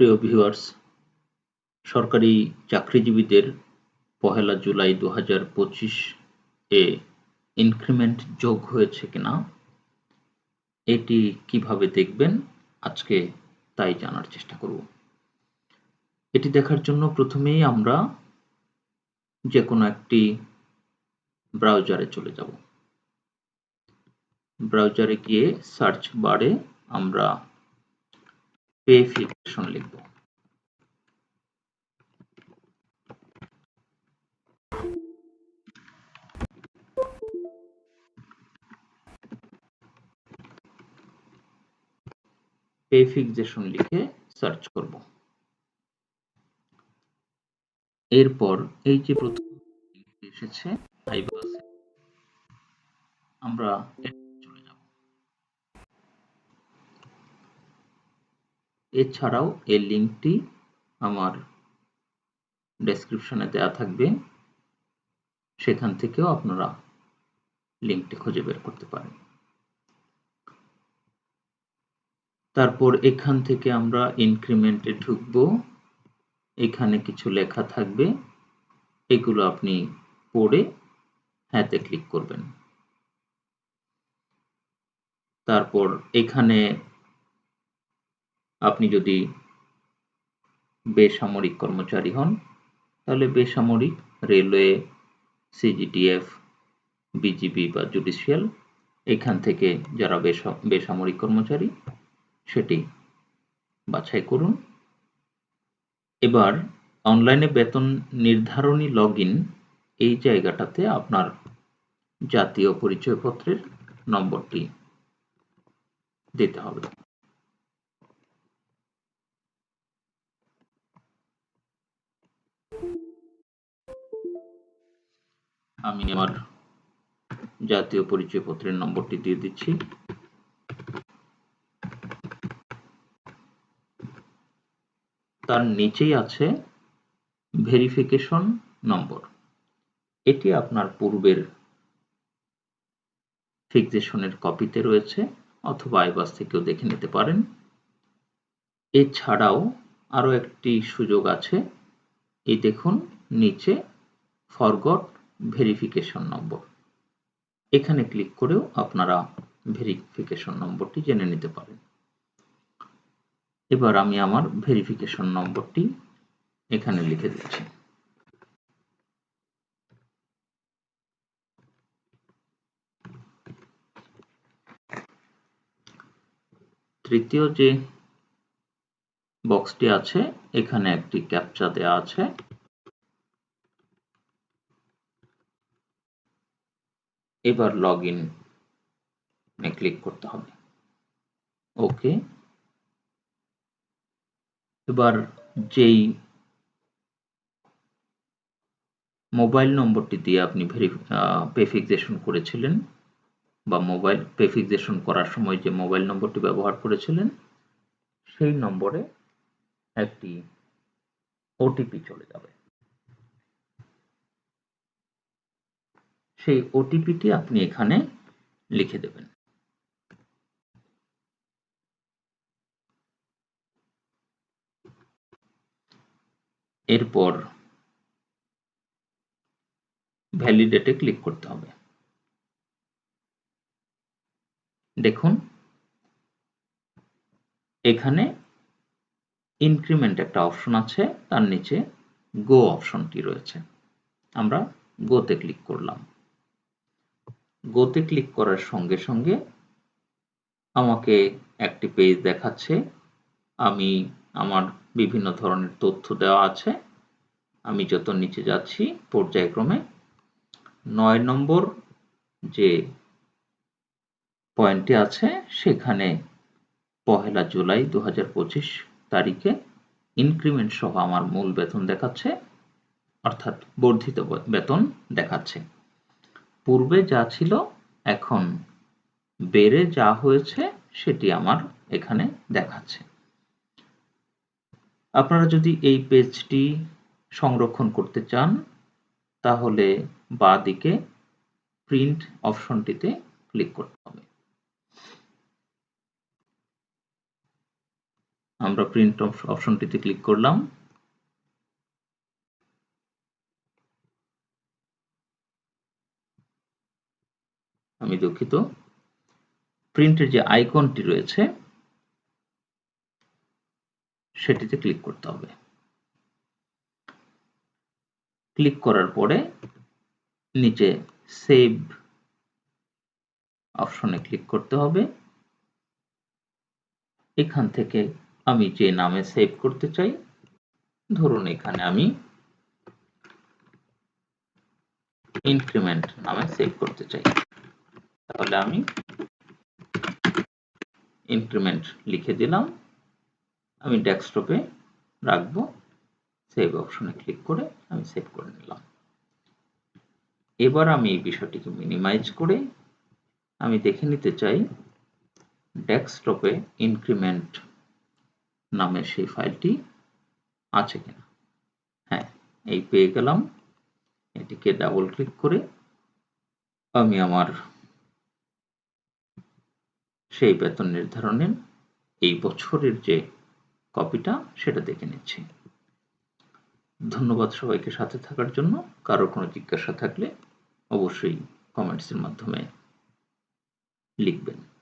প্রিয় ভিউয়ার্স সরকারি চাকরিজীবীদের পহেলা জুলাই দু হাজার পঁচিশ এ ইনক্রিমেন্ট যোগ হয়েছে কিনা, এটি কীভাবে দেখবেন, আজকে তাই জানার চেষ্টা করব। এটি দেখার জন্য প্রথমেই আমরা যে কোনো একটি ব্রাউজারে চলে যাব। ব্রাউজারে গিয়ে সার্চ বারে আমরা পে লিখব। পে লিখে সার্চ করব। এরপর এই যে প্রথম এসেছে আমরা এছাড়াও এই লিঙ্কটি আমার ডেসক্রিপশনে দেওয়া থাকবে। সেখান থেকেও আপনারা লিঙ্কটি খুঁজে বের করতে পারেন। তারপর এখান থেকে আমরা ইনক্রিমেন্টে ঢুকব। এখানে কিছু লেখা থাকবে। এগুলো আপনি পড়ে হ্যাঁতে ক্লিক করবেন। তারপর এখানে আপনি যদি বেসামরিক কর্মচারী হন, তাহলে বেসামরিক রেলওয়ে, সিজিটিএফ, বিজিবি বা জুডিশিয়াল, এখান থেকে যারা বেসামরিক কর্মচারী, সেটি বাছাই করুন। এবার অনলাইনে বেতন নির্ধারণী লগ এই জায়গাটাতে আপনার জাতীয় পরিচয়পত্রের নম্বরটি দিতে হবে। আমি আমার জাতীয় পরিচয়পত্রের নম্বরটি দিয়ে দিচ্ছি। তার নিচেই আছে ভেরিফিকেশন নম্বর। এটি আপনার পূর্বের ফিক্সেশনের কপিতে রয়েছে অথবা আইবাস থেকেও দেখে নিতে পারেন। এছাড়াও আরও একটি সুযোগ আছে। এই দেখুন, নিচে ফরগট ভেরিফিকেশন নম্বর এখানে ক্লিক করেও আপনারা ভেরিফিকেশন নম্বরটি জেনে নিতে পারেন। এবার আমি আমার ভেরিফিকেশন নম্বরটি এখানে লিখে দিচ্ছি। তৃতীয় যে বক্সটি আছে, এখানে একটি ক্যাপচা দেওয়া আছে। এবার লগ ইন ক্লিক করতে হবে। ওকে এবার যেই মোবাইল নম্বরটি দিয়ে আপনি পেফিক্সেশন করেছিলেন বা মোবাইল পেফিক্সেশন করার সময় যে মোবাইল নম্বরটি ব্যবহার করেছিলেন, সেই নম্বরে একটি ওটিপি চলে যাবে। সেই ওটিপিটি আপনি এখানে লিখে দেবেন। এরপর ভ্যালিডেটে ক্লিক করতে হবে। দেখুন, এখানে ইনক্রিমেন্ট একটা অপশন আছে, তার নিচে গো অপশনটি রয়েছে। আমরা গোতে ক্লিক করলাম। গোতে ক্লিক করার সঙ্গে সঙ্গে আমাকে একটি পেজ দেখাচ্ছে। আমি আমার বিভিন্ন ধরনের তথ্য দেওয়া আছে। আমি যত নিচে যাচ্ছি পর্যায়ক্রমে নয় নম্বর যে পয়েন্টটি আছে, সেখানে পহেলা জুলাই দু পঁচিশ তারিখে ইনক্রিমেন্ট সহ আমার মূল বেতন দেখাচ্ছে, অর্থাৎ বর্ধিত বেতন দেখাচ্ছে। পূর্বে যা ছিল, এখন বেড়ে যা হয়েছে, সেটি আমার এখানে দেখাচ্ছে। আপনারা যদি এই পেজটি সংরক্ষণ করতে চান, তাহলে বা দিকে প্রিন্ট অপশনটিতে ক্লিক করতে হবে। আমরা প্রিন্ট অপশনটিতে ক্লিক করলাম। আমি দুঃখিত। প্রিন্টের যে আইকনটি রয়েছে, সেটিতে ক্লিক করতে হবে। ক্লিক করার পরে নিচে সেভ অপশনে ক্লিক করতে হবে। এখান থেকে আমি যে নামে সেভ করতে চাই, ধরুন এখানে আমি ইনক্রিমেন্ট নামে সেভ করতে চাই। তাহলে আমি ইনক্রিমেন্ট লিখে দিলাম। আমি ডেস্কটপে রাখব সেভ অপশনে ক্লিক করে আমি সেভ করে নিলাম। এবার আমি এই বিষয়টিকে মিনিমাইজ করে আমি দেখে নিতে চাই, ডেস্কটপে ইনক্রিমেন্ট নামের সেই ফাইলটি আছে কিনা। হ্যাঁ এই পেয়ে গেলাম। এটিকে ডাবল ক্লিক করে আমি আমার সেই বেতন নির্ধারণের এই বছরের যে কপিটা, সেটা দেখে নিচ্ছি। ধন্যবাদ সবাইকে সাথে থাকার জন্য। কারও কোনো জিজ্ঞাসা থাকলে অবশ্যই কমেন্টসের মাধ্যমে লিখবেন।